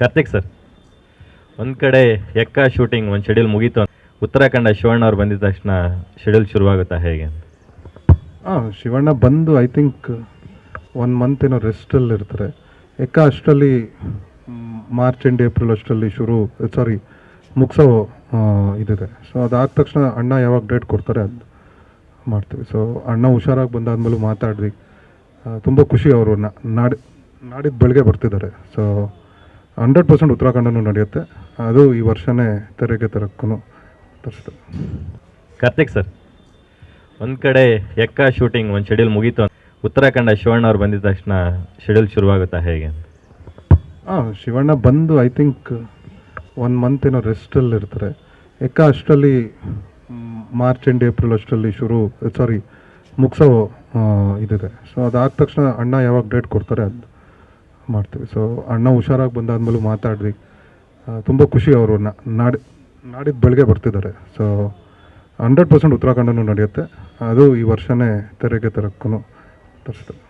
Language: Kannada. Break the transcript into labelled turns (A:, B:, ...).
A: ಕಾರ್ತಿಕ್ ಸರ್. ಒಂದು ಕಡೆ ಎಕ್ಕ ಶೂಟಿಂಗ್ ಒಂದು ಶೆಡ್ಯೂಲ್ ಮುಗೀತು ಉತ್ತರಾಖಂಡ ಶಿವಣ್ಣ ಅವ್ರು ಬಂದಿದ ತಕ್ಷಣ ಶೆಡ್ಯೂಲ್ ಶುರುವಾಗುತ್ತಾ ಹೇಗೆ
B: ಹಾಂ ಶಿವಣ್ಣ ಬಂದು ಐ ಥಿಂಕ್ ಒನ್ ಮಂತ್ ಏನೋ ರೆಸ್ಟಲ್ಲಿ ಇರ್ತಾರೆ. ಎಕ್ಕ ಅಷ್ಟರಲ್ಲಿ ಮಾರ್ಚ್ ಎಂಡ್ ಏಪ್ರಿಲ್ ಅಷ್ಟರಲ್ಲಿ ಶುರು ಸಾರಿ ಮುಗಿಸೋ ಇದಿದೆ. ಸೊ ಅದಾದ ತಕ್ಷಣ ಅಣ್ಣ ಯಾವಾಗ ಡೇಟ್ ಕೊಡ್ತಾರೆ ಅದು ಮಾಡ್ತೀವಿ. ಸೊ ಅಣ್ಣ ಹುಷಾರಾಗಿ ಬಂದಾದ್ಮೇಲೂ ಮಾತಾಡಿದ್ವಿ ತುಂಬ ಖುಷಿ ಅವರು ನಾಡಿ ನಾಡಿದ್ದು ಬೆಳಗ್ಗೆ ಬರ್ತಿದ್ದಾರೆ. ಸೊ ಹಂಡ್ರೆಡ್ ಪರ್ಸೆಂಟ್ ಉತ್ತರಾಖಂಡನೂ ನಡೆಯುತ್ತೆ. ಅದು ಈ ವರ್ಷನೇ ತೆರೆಗೆ ತರಕ್ಕೂ ತರಿಸ್ತು
A: ಕಾರ್ತಿಕ್ ಸರ್ ಒಂದು ಕಡೆ ಎಕ್ಕ ಶೂಟಿಂಗ್ ಒಂದು ಶೆಡ್ಯೂಲ್ ಮುಗೀತು ಉತ್ತರಾಖಂಡ ಶಿವಣ್ಣ ಅವ್ರು ಬಂದಿದ ತಕ್ಷಣ ಶೆಡ್ಯೂಲ್ ಶುರುವಾಗುತ್ತಾ ಹೇಗೆ
B: ಹಾಂ ಶಿವಣ್ಣ ಬಂದು ಐ ಥಿಂಕ್ ಒನ್ ಮಂತ್ ಏನೋ ರೆಸ್ಟಲ್ಲಿ ಇರ್ತಾರೆ. ಎಕ್ಕ ಅಷ್ಟರಲ್ಲಿ ಮಾರ್ಚ್ ಎಂಡ್ ಏಪ್ರಿಲ್ ಅಷ್ಟರಲ್ಲಿ ಶುರು ಸಾರಿ ಮುಗಿಸೋ ಇದಿದೆ. ಸೊ ಅದಾದ ತಕ್ಷಣ ಅಣ್ಣ ಯಾವಾಗ ಡೇಟ್ ಕೊಡ್ತಾರೆ ಅದು ಮಾಡ್ತೀವಿ. ಸೊ ಅಣ್ಣ ಹುಷಾರಾಗಿ ಬಂದಾದ್ಮೇಲೂ ಮಾತಾಡಿದ್ವಿ ತುಂಬ ಖುಷಿ ಅವರು ನಾಡಿ ನಾಡಿದ್ದು ಬೆಳಗ್ಗೆ ಬರ್ತಿದ್ದಾರೆ. ಸೊ ಹಂಡ್ರೆಡ್ ಪರ್ಸೆಂಟ್ ಉತ್ತರಾಖಂಡನೂ ನಡೆಯುತ್ತೆ. ಅದು ಈ ವರ್ಷನೇ ತೆರೆಗೆ ತರಕ್ಕೂ ತರಿಸ್ತಾರೆ